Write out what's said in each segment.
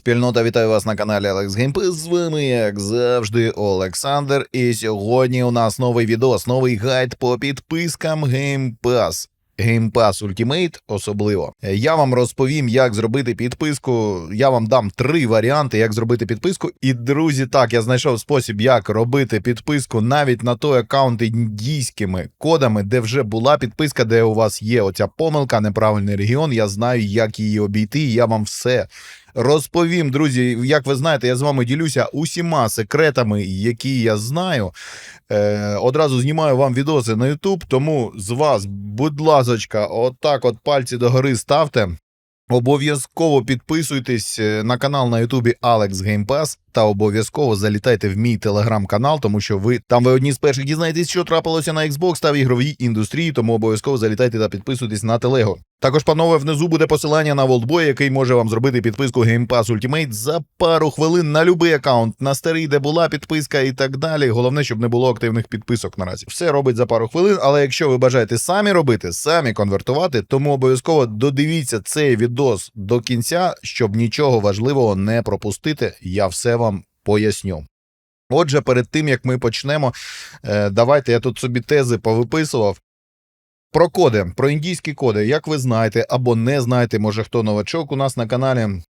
Спільнота вітаю вас на каналі Alex Gameplay. З вами, як завжди, Олександр. І сьогодні у нас новий відос, новий гайд по підпискам Game Pass. Game особливо. Я вам розповім, як зробити підписку. Я вам дам три варіанти, як зробити підписку. І друзі, так, я знайшов спосіб, як робити підписку навіть на той аккаунт індійськими кодами, де вже була підписка, де у вас є оця помилка, неправильний регіон. Я знаю, як її обійти. і Я вам все розповім, друзі. Як ви знаєте, я з вами ділюся усіма секретами, які я знаю. Е, одразу знімаю вам відоси на YouTube, тому з вас, будь ласочка, отак от пальці догори ставте. Обов'язково підписуйтесь е, на канал на Ютубі Alex Game Pass та обов'язково залітайте в мій телеграм-канал, тому що ви там ви одні з перших дізнаєтесь, що трапилося на Xbox та в ігровій індустрії, тому обов'язково залітайте та підписуйтесь на телегу. Також, панове, внизу буде посилання на Волтбой, який може вам зробити підписку Game Pass Ultimate за пару хвилин на будь-який аккаунт, на старий, де була підписка і так далі. Головне, щоб не було активних підписок наразі. Все робить за пару хвилин, але якщо ви бажаєте самі робити, самі конвертувати, тому обов'язково додивіться цей відос до кінця, щоб нічого важливого не пропустити. Я все вам поясню. Отже, перед тим як ми почнемо, е, давайте я тут собі тези повиписував. Про коди, про індійські коди, як ви знаєте або не знаєте, може хто новачок у нас на каналі.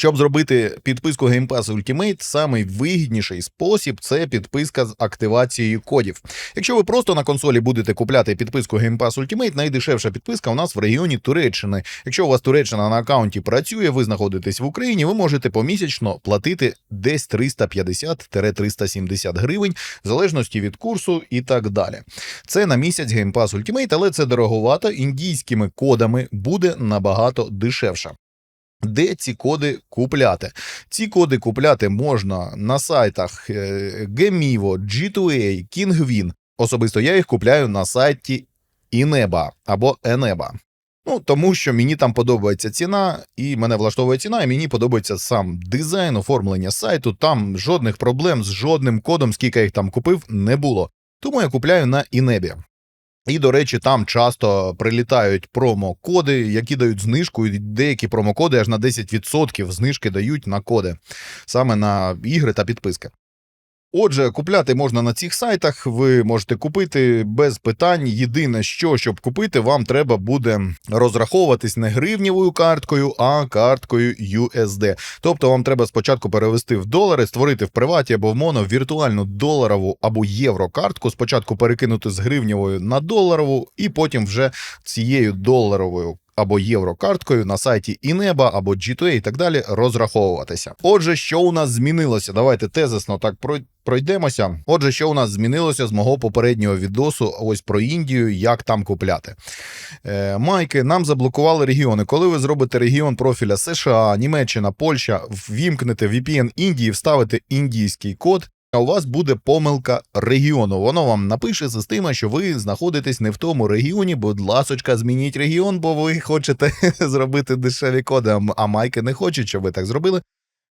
Щоб зробити підписку Game Pass Ultimate, самий вигідніший спосіб це підписка з активацією кодів. Якщо ви просто на консолі будете купляти підписку Game Pass Ultimate, найдешевша підписка у нас в регіоні Туреччини. Якщо у вас Туреччина на аккаунті працює, ви знаходитесь в Україні, ви можете помісячно платити десь 350-370 гривень, в залежності від курсу і так далі. Це на місяць Game Pass Ultimate, але це дороговато. Індійськими кодами буде набагато дешевше. Де ці коди купляти? Ці коди купляти можна на сайтах е, Gemivo, G2A, Kingwin. Особисто я їх купляю на сайті Ineba або Eneba. Ну, тому що мені там подобається ціна, і мене влаштовує ціна, і мені подобається сам дизайн, оформлення сайту. Там жодних проблем з жодним кодом, скільки я їх там купив, не було. Тому я купляю на Інебі. І, до речі, там часто прилітають промокоди, які дають знижку, і деякі промокоди аж на 10% знижки дають на коди, саме на ігри та підписки. Отже, купляти можна на цих сайтах, ви можете купити без питань. Єдине, що щоб купити, вам треба буде розраховуватись не гривнєвою карткою, а карткою USD. Тобто вам треба спочатку перевести в долари, створити в приваті або в моно віртуальну доларову або єврокартку, спочатку перекинути з гривнєвою на доларову, і потім вже цією доларовою. Або єврокарткою на сайті Інеба або G2A і так далі розраховуватися. Отже, що у нас змінилося? Давайте тезисно так пройдемося. Отже, що у нас змінилося з мого попереднього відосу, ось про Індію, як там купляти. Е, Майки, нам заблокували регіони. Коли ви зробите регіон профіля США, Німеччина, Польща, ввімкнете VPN Індії, вставите індійський код. У вас буде помилка регіону. Воно вам напише система, що ви знаходитесь не в тому регіоні. Будь ласочка, змініть регіон, бо ви хочете зробити дешеві коди, а майки не хочуть, щоб ви так зробили.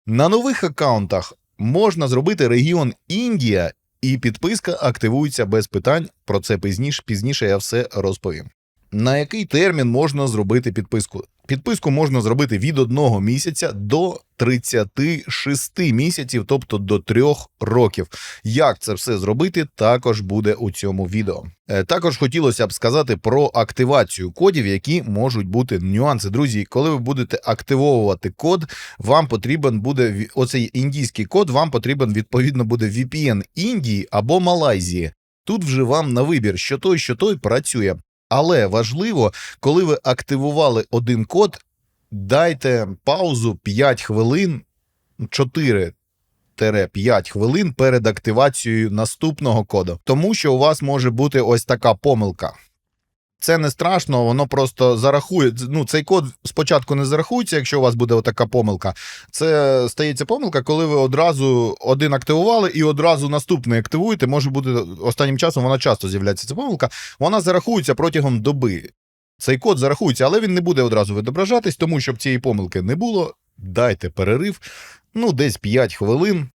На нових аккаунтах можна зробити регіон Індія, і підписка активується без питань. Про це пізніше, пізніше я все розповім. На який термін можна зробити підписку? Підписку можна зробити від одного місяця до 36 місяців, тобто до 3 років. Як це все зробити, також буде у цьому відео. Е, Також хотілося б сказати про активацію кодів, які можуть бути нюанси. Друзі, коли ви будете активовувати код, вам потрібен буде оцей індійський код, вам потрібен відповідно буде VPN Індії або Малайзії. Тут вже вам на вибір, що той, що той працює. Але важливо, коли ви активували один код, дайте паузу 5 хвилин, 4-5 хвилин перед активацією наступного коду, тому що у вас може бути ось така помилка. Це не страшно, воно просто зарахує. Ну, цей код спочатку не зарахується, якщо у вас буде така помилка. Це стається помилка, коли ви одразу один активували і одразу наступний активуєте. Може бути останнім часом вона часто з'являється ця помилка. Вона зарахується протягом доби. Цей код зарахується, але він не буде одразу відображатись, тому щоб цієї помилки не було. Дайте перерив, ну, десь 5 хвилин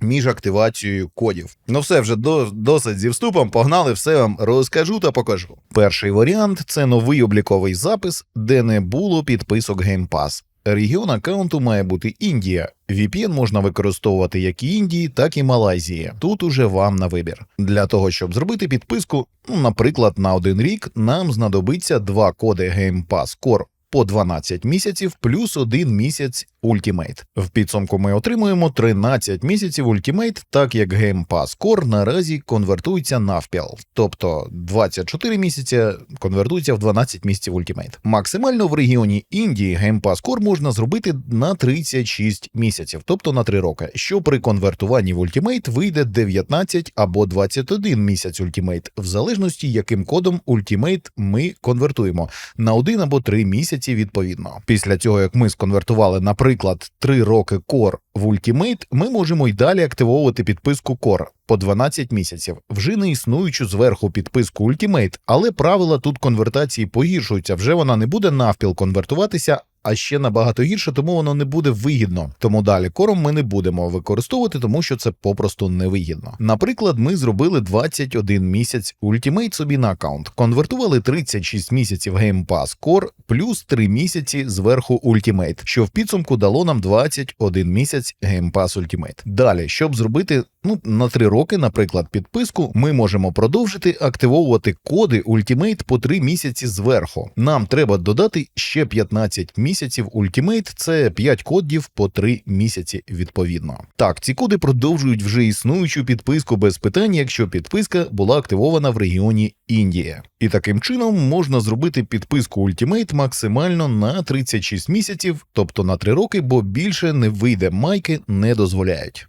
між активацією кодів. Ну все вже до, досить зі вступом. Погнали, все вам розкажу та покажу. Перший варіант це новий обліковий запис, де не було підписок Game Pass. Регіон аккаунту має бути Індія. VPN можна використовувати як і Індії, так і Малайзії. Тут уже вам на вибір. Для того, щоб зробити підписку, ну, наприклад, на один рік, нам знадобиться два коди Game Pass Core по 12 місяців плюс один місяць Ultimate. В підсумку ми отримуємо 13 місяців Ultimate, так як Game Pass Core наразі конвертується навпіл. Тобто 24 місяці конвертується в 12 місяців Ultimate. Максимально в регіоні Індії Game Pass Core можна зробити на 36 місяців, тобто на 3 роки, що при конвертуванні в Ultimate вийде 19 або 21 місяць Ultimate, в залежності яким кодом Ultimate ми конвертуємо на 1 або 3 місяці відповідно. Після цього, як ми сконвертували, наприклад, 3 роки Core в Ultimate, ми можемо й далі активовувати підписку Core по 12 місяців, вже не існуючу зверху підписку Ultimate, але правила тут конвертації погіршуються. Вже вона не буде навпіл конвертуватися. А ще набагато гірше, тому воно не буде вигідно. Тому далі кором ми не будемо використовувати, тому що це попросту невигідно. Наприклад, ми зробили 21 місяць Ultimate собі на аккаунт, конвертували 36 місяців Game Pass Core плюс 3 місяці зверху Ultimate, що в підсумку дало нам 21 місяць Game Pass Ultimate. Далі, щоб зробити ну на 3 роки, наприклад, підписку, ми можемо продовжити активовувати коди Ultimate по 3 місяці зверху. Нам треба додати ще 15 місяців Ultimate, це 5 кодів по 3 місяці відповідно. Так, ці коди продовжують вже існуючу підписку без питань, якщо підписка була активована в регіоні Індія. І таким чином можна зробити підписку Ultimate максимально на 36 місяців, тобто на 3 роки, бо більше не вийде майки, не дозволяють.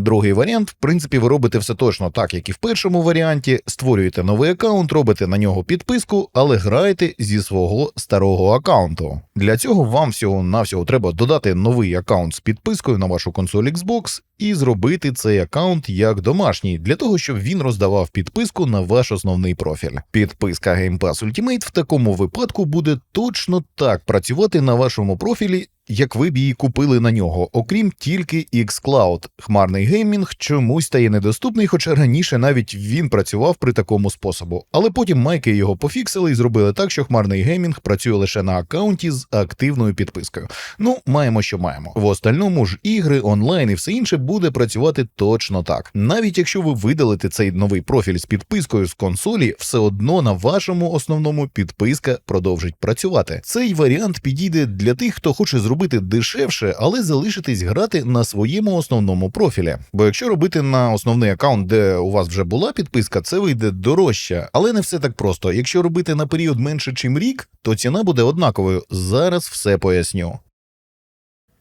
Другий варіант, в принципі, ви робите все точно так, як і в першому варіанті. Створюєте новий аккаунт, робите на нього підписку, але граєте зі свого старого аккаунту. Для цього вам всього навсього треба додати новий аккаунт з підпискою на вашу консоль Xbox і зробити цей аккаунт як домашній, для того, щоб він роздавав підписку на ваш основний профіль. Підписка Game Pass Ultimate в такому випадку буде точно так працювати на вашому профілі. Як ви б її купили на нього, окрім тільки xCloud. Хмарний геймінг чомусь стає недоступний, хоча раніше навіть він працював при такому способу. Але потім майки його пофіксили і зробили так, що хмарний геймінг працює лише на аккаунті з активною підпискою. Ну, маємо, що маємо. В остальному ж ігри, онлайн і все інше буде працювати точно так. Навіть якщо ви видалите цей новий профіль з підпискою з консолі, все одно на вашому основному підписка продовжить працювати. Цей варіант підійде для тих, хто хоче зробити дешевше, але залишитись грати на своєму основному профілі. Бо якщо робити на основний аккаунт, де у вас вже була підписка, це вийде дорожче, але не все так просто. Якщо робити на період менше, чим рік, то ціна буде однаковою. Зараз все поясню.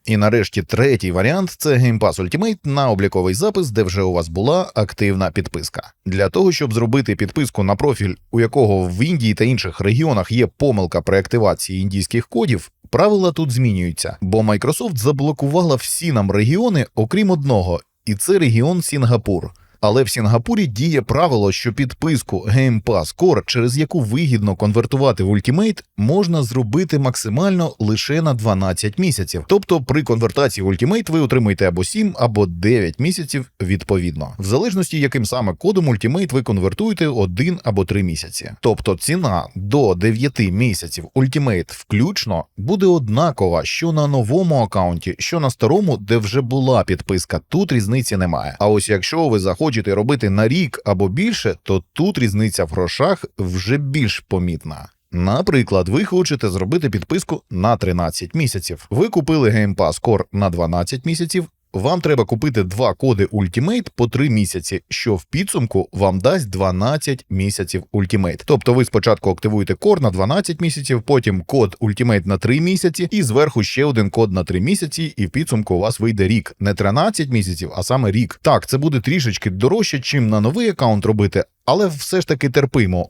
І нарешті третій варіант це Game Pass Ultimate на обліковий запис, де вже у вас була активна підписка. Для того, щоб зробити підписку на профіль, у якого в Індії та інших регіонах є помилка при активації індійських кодів, правила тут змінюються, бо Microsoft заблокувала всі нам регіони, окрім одного, і це регіон Сінгапур. Але в Сінгапурі діє правило, що підписку Game Pass Core, через яку вигідно конвертувати в Ultimate, можна зробити максимально лише на 12 місяців. Тобто при конвертації в Ultimate ви отримаєте або 7, або 9 місяців відповідно, в залежності яким саме кодом Ultimate ви конвертуєте 1 або 3 місяці. Тобто ціна до 9 місяців Ultimate включно буде однакова, що на новому аккаунті, що на старому, де вже була підписка. Тут різниці немає. А ось якщо ви захочете хочете робити на рік або більше, то тут різниця в грошах вже більш помітна. Наприклад, ви хочете зробити підписку на 13 місяців. Ви купили Game Pass Core на 12 місяців. Вам треба купити два коди Ultimate по 3 місяці, що в підсумку вам дасть 12 місяців Ultimate. Тобто ви спочатку активуєте Core на 12 місяців, потім код Ultimate на 3 місяці, і зверху ще один код на 3 місяці, і в підсумку у вас вийде рік. Не 13 місяців, а саме рік. Так, це буде трішечки дорожче, чим на новий аккаунт робити, але все ж таки терпимо.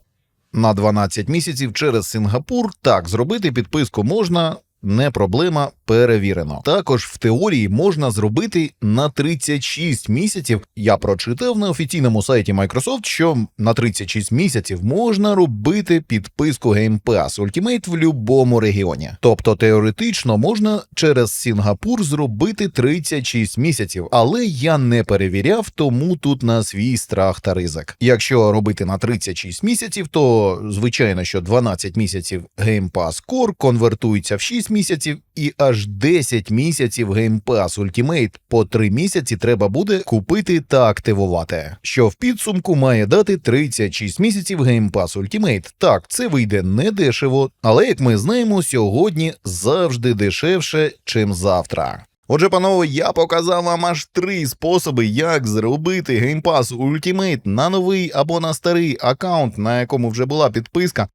На 12 місяців через Сингапур так зробити підписку можна. Не проблема, перевірено. Також в теорії можна зробити на 36 місяців. Я прочитав на офіційному сайті Microsoft, що на 36 місяців можна робити підписку Game Pass Ultimate в будь-якому регіоні. Тобто теоретично можна через Сінгапур зробити 36 місяців, але я не перевіряв, тому тут на свій страх та ризик. Якщо робити на 36 місяців, то звичайно, що 12 місяців Game Pass Core конвертується в 6 6 місяців і аж 10 місяців Game Pass Ultimate. По 3 місяці треба буде купити та активувати, що в підсумку має дати 36 місяців Game Pass Ultimate. Так, це вийде не дешево, але як ми знаємо, сьогодні завжди дешевше, чим завтра. Отже, панове, я показав вам аж три способи, як зробити Pass Ultimate на новий або на старий аккаунт, на якому вже була підписка.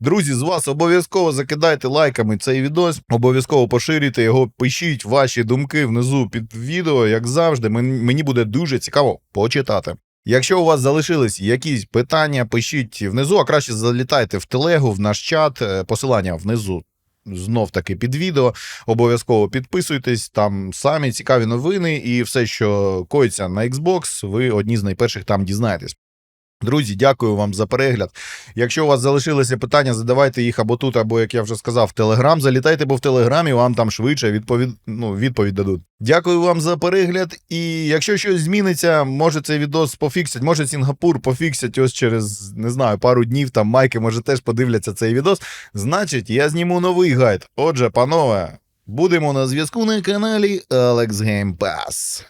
Друзі, з вас обов'язково закидайте лайками цей відос, обов'язково поширюйте його, пишіть ваші думки внизу під відео, як завжди. Мені буде дуже цікаво почитати. Якщо у вас залишились якісь питання, пишіть внизу, а краще залітайте в телегу, в наш чат, е, посилання внизу. Знов таки під відео. Обов'язково підписуйтесь, там самі цікаві новини і все, що коїться на Xbox, ви одні з найперших там дізнаєтесь. Друзі, дякую вам за перегляд. Якщо у вас залишилися питання, задавайте їх або тут, або, як я вже сказав, в Телеграм. Залітайте, бо в Телеграмі вам там швидше відповідь, ну, відповідь дадуть. Дякую вам за перегляд. І якщо щось зміниться, може цей відос пофіксять, може Сінгапур пофіксять ось через не знаю пару днів. Там майки може теж подивляться цей відос. Значить, я зніму новий гайд. Отже, панове, будемо на зв'язку на каналі Alex Game Pass.